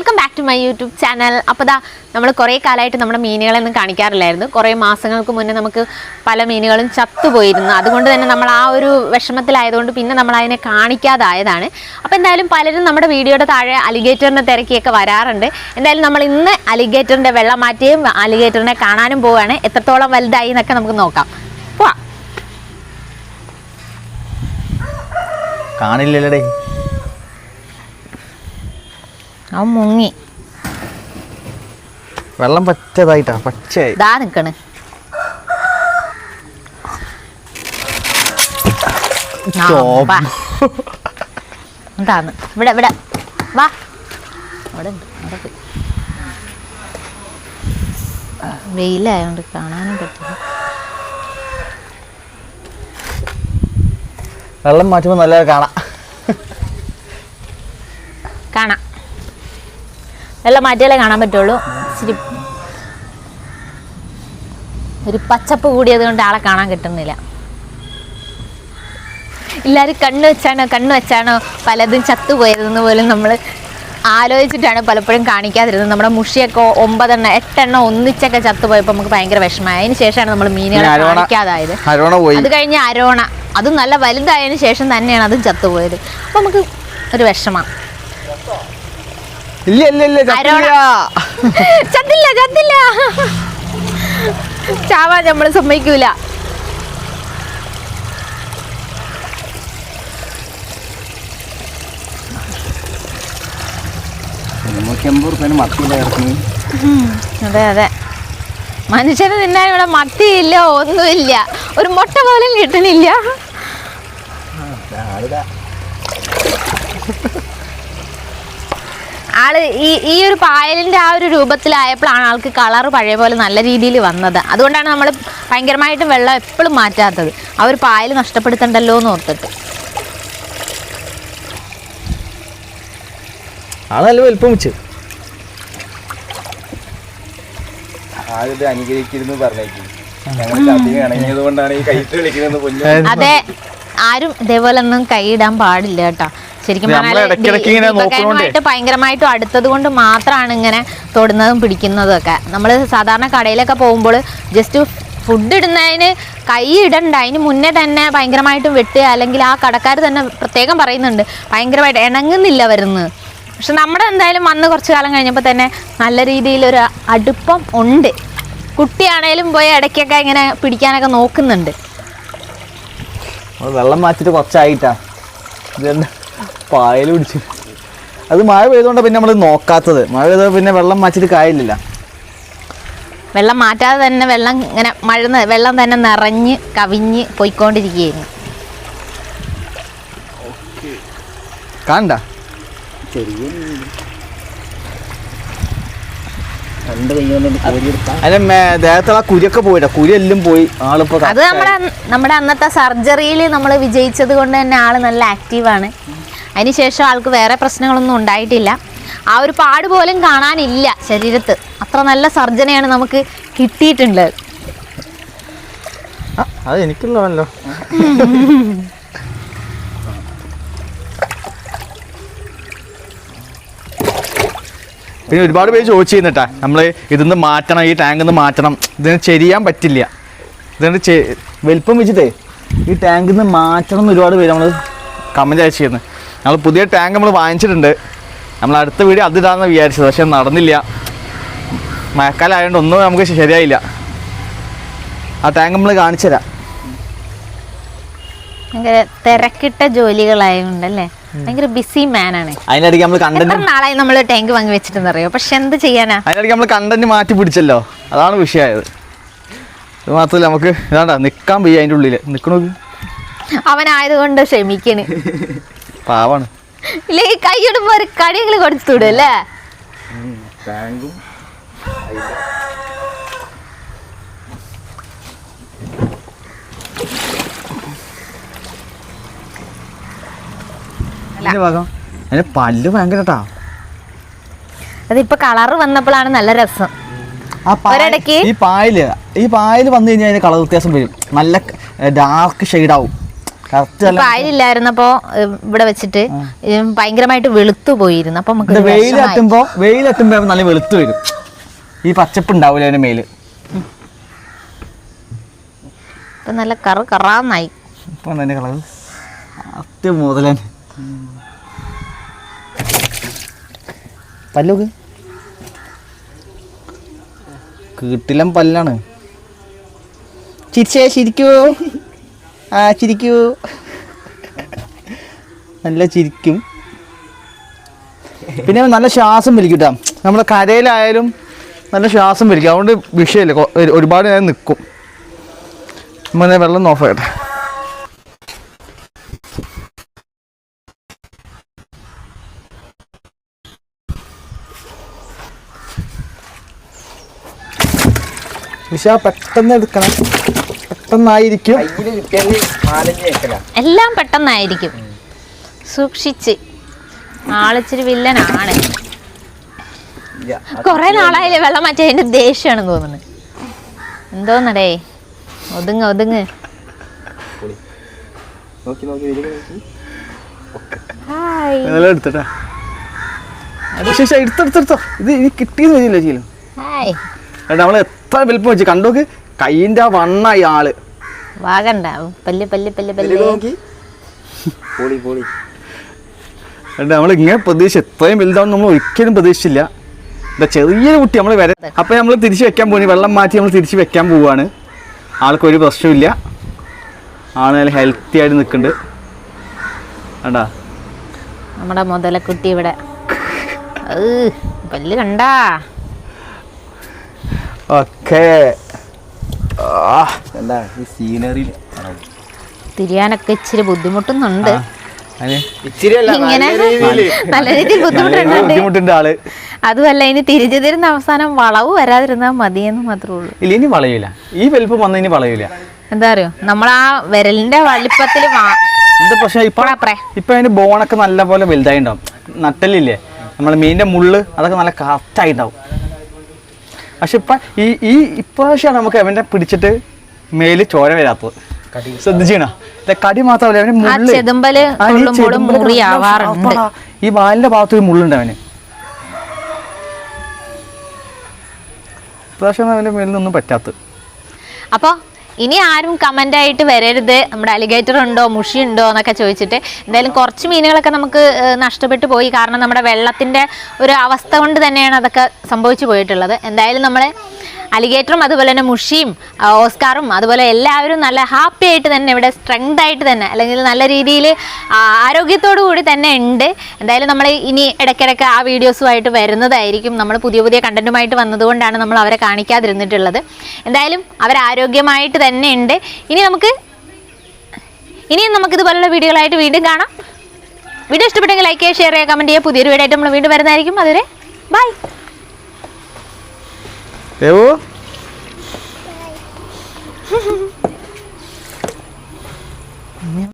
Welcome back to my YouTube channel അപ്പോൾ ദാ നമ്മൾ കുറേ കാലമായിട്ട് നമ്മുടെ മീനുകളൊന്നും കാണിക്കാറില്ലായിരുന്നു. കുറേ മാസങ്ങൾക്ക് മുന്നേ നമുക്ക് പല മീനുകളും ചത്തുപോയിരുന്നു. അതുകൊണ്ട് തന്നെ നമ്മൾ ആ ഒരു വിഷമത്തിലായതുകൊണ്ട് പിന്നെ നമ്മൾ അതിനെ കാണിക്കാതായതാണ്. അപ്പോൾ എന്തായാലും പലരും നമ്മുടെ വീഡിയോയുടെ താഴെ അലിഗേറ്ററിന്റെ തിരക്കിയൊക്കെ വരാറുണ്ട്. എന്തായാലും നമ്മൾ ഇന്ന് അലിഗേറ്ററിന്റെ വെള്ളം മാറ്റിയും അലിഗേറ്ററിനെ കാണാനും പോവുകയാണ്. എത്രത്തോളം വലുതായി എന്നൊക്കെ നമുക്ക് നോക്കാം. പോവാം. കാണില്ലല്ലേ അവൻ മുങ്ങി. വെള്ളം പച്ചതായിട്ടാ പച്ചയായി. ദാ നിൽക്കണ് ചോപ്പ്. എന്താണ് ഇവിടെ ഇവിടെ. വാ. അവിടെ ഉണ്ട് അവിടെ പോയി. വെയിലായോണ്ട് കാണാനും പറ്റില്ല. വെള്ളം മാറ്റുമ്പോൾ നല്ല കാണാം. വെള്ളം മാറ്റിയാലേ കാണാൻ പറ്റുള്ളൂ? ഇച്ചിരി ഒരു പച്ചപ്പ് കൂടിയത് കൊണ്ട് ആളെ കാണാൻ കിട്ടുന്നില്ല. എല്ലാവരും കണ്ണ് വെച്ചാണോ കണ്ണ് വെച്ചാണോ പലതും ചത്തുപോയതെന്ന് പോലും നമ്മൾ ആലോചിച്ചിട്ടാണ് പലപ്പോഴും കാണിക്കാതിരുന്നത്. നമ്മുടെ മുഷിയൊക്കെ ഒമ്പതെണ്ണം എട്ടെണ്ണം ഒന്നിച്ചൊക്കെ ചത്തുപോയപ്പോൾ നമുക്ക് ഭയങ്കര വിഷമമായി. അതിന് ശേഷമാണ് നമ്മൾ മീനുകളെ കാണിക്കാതായത്. അത് കഴിഞ്ഞ് അരോണ. അതും നല്ല വലുതായതിനു ശേഷം തന്നെയാണ് അതും ചത്തുപോയത്. അപ്പം നമുക്ക് ഒരു വിഷമം. ഇല്ല ഇല്ല ഇല്ല ചത്തില്ല. ചത്തില്ല ചത്തില്ല. ചാവാൻ നമ്മൾ സമ്മതിക്കൂല. അതെ അതെ. മനുഷ്യന് തിന്നാൻ ഇവിടെ മത്തിയില്ല ഒന്നുമില്ല. ഒരു മുട്ട പോലും കിട്ടണില്ല. ആൾ ഈ ഈ ഒരു പായലിന്റെ ആ ഒരു രൂപത്തിലായപ്പോഴാണ് ആൾക്ക് കളർ പഴയ പോലെ നല്ല രീതിയിൽ വന്നത്. അതുകൊണ്ടാണ് നമ്മൾ ഭയങ്കരമായിട്ട് വെള്ളം എപ്പോഴും മാറ്റാത്തത്. ആ ഒരു പായൽ നഷ്ടപ്പെടുത്തണ്ടല്ലോ എന്ന് ഓർത്തിട്ട്. വലുപ്പം വെച്ച് ആദ്യത്തെ പറഞ്ഞേക്കും. അതെ ആരും ഇതേപോലെ ഒന്നും കൈയിടാൻ പാടില്ല കേട്ടോ. ശരിക്കും ഭയങ്കരമായിട്ടും അടുത്തത് കൊണ്ട് മാത്രമാണ് ഇങ്ങനെ തൊടുന്നതും പിടിക്കുന്നതും ഒക്കെ നമ്മൾ സാധാരണ കടയിലൊക്കെ പോകുമ്പോൾ ജസ്റ്റ് ഫുഡ് ഇടുന്നതിന് കൈ ഇടണ്ട. അതിന് മുന്നേ തന്നെ ഭയങ്കരമായിട്ടും വെട്ടുക. അല്ലെങ്കിൽ ആ കടക്കാർ തന്നെ പ്രത്യേകം പറയുന്നുണ്ട്. ഭയങ്കരമായിട്ട് ഇണങ്ങുന്നില്ല വരുന്നത് പക്ഷെ നമ്മുടെ എന്തായാലും വന്ന് കുറച്ച് കാലം കഴിഞ്ഞപ്പോൾ തന്നെ നല്ല രീതിയിലൊരു അടുപ്പം ഉണ്ട്. കുട്ടിയാണേലും പോയി ഇടയ്ക്കൊക്കെ ഇങ്ങനെ പിടിക്കാനൊക്കെ നോക്കുന്നുണ്ട്. വെള്ളം മാറ്റിട്ട് കുറച്ചായിട്ടാ. ഇതെന്താ? പായൽ പിടിച്ചു. അത് മഴ പെയ്തുകൊണ്ട് പിന്നെ നമ്മൾ നോക്കാത്തത്. മഴ പെയ്ത പിന്നെ വെള്ളം മാറ്റിട്ട് കാര്യമില്ല. വെള്ളം മാറ്റാതെ തന്നെ വെള്ളം ഇങ്ങനെ മഴ വെള്ളം തന്നെ നിറഞ്ഞ് കവിഞ്ഞ് പോയിക്കൊണ്ടിരിക്കുകയായിരുന്നു. കണ്ട? ദേഹത്തുള്ള കുരിയൊക്കെ പോയിട്ടാ? കുരി എല്ലാം പോയി. ആളിപ്പോ അത് നമ്മുടെ നമ്മുടെ അന്നത്തെ സർജറിയിൽ നമ്മൾ വിജയിച്ചത് കൊണ്ട് തന്നെ ആൾ നല്ല ആക്റ്റീവാണ് അതിനുശേഷം ആൾക്ക് വേറെ പ്രശ്നങ്ങളൊന്നും ഉണ്ടായിട്ടില്ല. ആ ഒരു പാട് പോലും കാണാനില്ല ശരീരത്ത്. അത്ര നല്ല സർജനയാണ് നമുക്ക് കിട്ടിയിട്ടുണ്ട്. അത് എനിക്കുള്ളതല്ലോ പിന്നെ ഒരുപാട് പേര് ചോദിച്ചു ചെയ്യുന്നട്ടാ നമ്മൾ ഇതിന്ന് മാറ്റണം ഈ ടാങ്കിൽ നിന്ന് മാറ്റണം. ഇതിന് ചെയ്യാൻ പറ്റില്ല. ഇതിന് വലിപ്പം വെച്ചിട്ടേ ഈ ടാങ്കിൽ നിന്ന് മാറ്റണം എന്ന് ഒരുപാട് പേര് നമ്മൾ കമന്റ് അയച്ചിരുന്നു. നമ്മൾ പുതിയ ടാങ്ക് നമ്മൾ വാങ്ങിച്ചിട്ടുണ്ട്. നമ്മൾ അടുത്ത വീഡിയോ അതിടാന്ന് വിചാരിച്ചത് പക്ഷെ നടന്നില്ല. മഴക്കാലമായതുകൊണ്ട് ഒന്നും നമുക്ക് ശരിയായില്ല. ആ ടാങ്ക് നമ്മൾ കാണിച്ചു തരാം. ഭയങ്കര തിരക്കിട്ട ജോലികളായതുകൊണ്ടല്ലേ ഭയങ്കര ബിസി അതിനിടയ്ക്ക് നമ്മൾ കണ്ടന്റ് നാളായി നമ്മൾ ടാങ്ക് വാങ്ങി പക്ഷെ എന്ത് ചെയ്യാനാ? അതിനിടയ്ക്ക് നമ്മൾ കണ്ടന്റ് മാറ്റി പിടിച്ചല്ലോ. അതാണ് വിഷയമായത് അത് മാത്രമല്ല നമുക്ക് ഇതാണ്ടാ നിൽക്കാൻ വയ്യ അതിന്റെ ഉള്ളിൽ നിൽക്കണോ അവനായതുകൊണ്ട് ക്ഷമിക്കണ്. പാവാണ്. ഇല്ലെങ്കിൽ കൈയിടുമ്പോ ഒരു കടികൾ അതിന്റെ പല്ല് ഭയങ്കരട്ടാ അതിപ്പോ കളറ് വന്നപ്പോഴാണ് നല്ല രസം. ഈ പായൽ ഈ പായൽ വന്നു കഴിഞ്ഞാൽ കളർ വ്യത്യാസം വരും. നല്ല ഡാർക്ക് ഷെയ്ഡാവും കറക്റ്റ് ഏഹ്, ഇവിടെ വെച്ചിട്ട് ഭയങ്കരമായിട്ട് വെളുത്തു പോയിരുന്നു. അപ്പൊ നമുക്ക് വെയിലെത്തുമ്പോ തട്ടുമ്പോ നല്ല വെളുത്തു വരും. ഈ പച്ചപ്പ് ഉണ്ടാവില്ല അതിന്റെ മേൽ? ഇപ്പൊ നല്ല കറ കറാന്നായി. ഇപ്പൊ തന്നെ കളർ അത്യ മുതലൻ പല്ലോക്ക് കീട്ടിലം പല്ലാണ്. ചിരിച്ചേ ചിരിക്കൂ. ആ ചിരിക്കൂ. നല്ല ചിരിക്കും. പിന്നെ നല്ല ശ്വാസം വലിക്കും കേട്ടോ നമ്മുടെ കരയിലായാലും നല്ല ശ്വാസം വലിക്കും. അതുകൊണ്ട് വിഷയമില്ല. ഒരു- ഒരുപാട് നേരം നിൽക്കും നമ്മൾ വെള്ളം ആയിട്ട് വിഷ പെട്ടെന്ന് എടുക്കണം. പെട്ടെന്നായിരിക്കും. എല്ലാം പെട്ടെന്നായിരിക്കും. സൂക്ഷിച്ച്. ആളിച്ചിരി വില്ലനാണ്. കുറെ നാളായില്ലേ വെള്ളം മാറ്റി അതിന്റെ ദേഷ്യമാണെന്ന് തോന്നുന്നു. എന്തോന്നടേ? ഒതുങ്ങ് ഒതുങ്ങ്. എടുത്തെടുത്തെടുത്തോ ഇത് കിട്ടിയെന്ന് വരില്ല ചെയ്യലും ഹായ്. നമ്മൾ എത്ര വലിപ്പം വെച്ച് കണ്ടോക്ക്? കൈയിന്റെ വണ്ണ വണ്ണായി ആൾ. വാഗണ്ട? പല്ല് പല്ല് പല്ല് നമ്മൾ ഇങ്ങനെ പ്രതീക്ഷ എത്രയും വലുതാവും നമ്മൾ ഒരിക്കലും പ്രതീക്ഷിച്ചില്ല. എന്താ ചെറിയൊരു കുട്ടി നമ്മൾ വരെ അപ്പോൾ നമ്മൾ തിരിച്ചു വെക്കാൻ പോയി വെള്ളം മാറ്റി നമ്മൾ തിരിച്ചു വെക്കാൻ പോവാണ്. ആൾക്കൊരു ഒരു പ്രശ്നമില്ല ആണ് നല്ല ഹെൽത്തി ആയിട്ട് നിൽക്കുന്നുണ്ട്. കണ്ടാ നമ്മുടെ മുതലക്കുട്ടി ഇവിടെ. പല്ല് കണ്ടാ? ഓക്കേ. എന്താ ഈ സീനറി തിരിയാനൊക്കെ ഇച്ചിരി ബുദ്ധിമുട്ടുന്നുണ്ട് ഇങ്ങനെ നല്ല രീതിയിൽ ബുദ്ധിമുട്ടുണ്ട് ബുദ്ധിമുട്ടുണ്ട് ആൾ. അതുമല്ല ഇനി തിരിച്ചു തരുന്ന അവസാനം വളവ് വരാതിരുന്നാൽ മതിയെന്ന് മാത്രമേ ഉള്ളൂ. ഇല്ല ഇനി വളയില്ല ഈ വലുപ്പം വന്ന ഇനി വളയില്ല എന്താ അറിയോ? നമ്മൾ ആ വിരലിന്റെ വലിപ്പത്തിൽ ഇപ്പൊ അതിന്റെ ബോണൊക്കെ നല്ല പോലെ വലുതായിണ്ടാവും. നട്ടലില്ലേ? നമ്മളെ മീനിന്റെ മുള്ള് അതൊക്കെ നല്ല കറക്റ്റായിട്ടുണ്ടാവും പക്ഷെ ഇപ്പൊ ഈ ഈ ഇപ്രാവശ്യമാണ് നമുക്ക് അവന്റെ പിടിച്ചിട്ട് മേൽ ചോര വരാത്തത്. ശ്രദ്ധിച്ചീണ? കടി മാത്രമല്ല അവന്റെ ആ മുള്ള്. ഈ വാലിന്റെ ഭാഗത്ത് ഒരു മുള്ളുണ്ട് അവന്. ഇപ്രാവശ്യം അവന്റെ മേലിൽ നിന്നും പറ്റാത്തത്. അപ്പോൾ ഇനി ആരും കമന്റ് ആയിട്ട് വരരുത്. നമ്മുടെ അലിഗേറ്റർ ഉണ്ടോ മുഷി ഉണ്ടോ എന്നൊക്കെ ചോദിച്ചിട്ട് എന്തായാലും കുറച്ച് മീനുകളൊക്കെ നമുക്ക് നഷ്ടപ്പെട്ടു പോയി. കാരണം നമ്മുടെ വെള്ളത്തിന്റെ ഒരു അവസ്ഥ കൊണ്ട് തന്നെയാണ് അതൊക്കെ സംഭവിച്ചു പോയിട്ടുള്ളത്. എന്തായാലും നമ്മൾ അലിഗേറ്ററും അതുപോലെ തന്നെ മുഷിയും ഓസ്കാറും അതുപോലെ എല്ലാവരും നല്ല ഹാപ്പി ആയിട്ട് തന്നെ ഇവിടെ സ്ട്രെങ്ത് ആയിട്ട് തന്നെ അല്ലെങ്കിൽ നല്ല രീതിയിൽ ആരോഗ്യത്തോടു കൂടി തന്നെ ഉണ്ട്. എന്തായാലും നമ്മൾ ഇനി ഇടയ്ക്കിടയ്ക്ക് ആ വീഡിയോസുമായിട്ട് വരുന്നതായിരിക്കും. നമ്മൾ പുതിയ പുതിയ കണ്ടന്റുമായിട്ട് വന്നതുകൊണ്ടാണ് നമ്മൾ അവരെ കാണിക്കാതിരുന്നിട്ടുള്ളത്. എന്തായാലും അവർ ആരോഗ്യമായിട്ട് തന്നെ ഉണ്ട്. ഇനി നമുക്ക് ഇനിയും നമുക്ക് ഇതുപോലുള്ള വീഡിയോകളായിട്ട് വീണ്ടും കാണാം. വീഡിയോ ഇഷ്ടപ്പെട്ടെങ്കിൽ ലൈക്ക് ചെയ്യുക ഷെയർ ചെയ്യുക കമന്റ് ചെയ്യുക. പുതിയൊരു വീഡിയോ ആയിട്ട് നമ്മൾ വീണ്ടും വരുന്നതായിരിക്കും. അതുവരെ ബൈ Evo.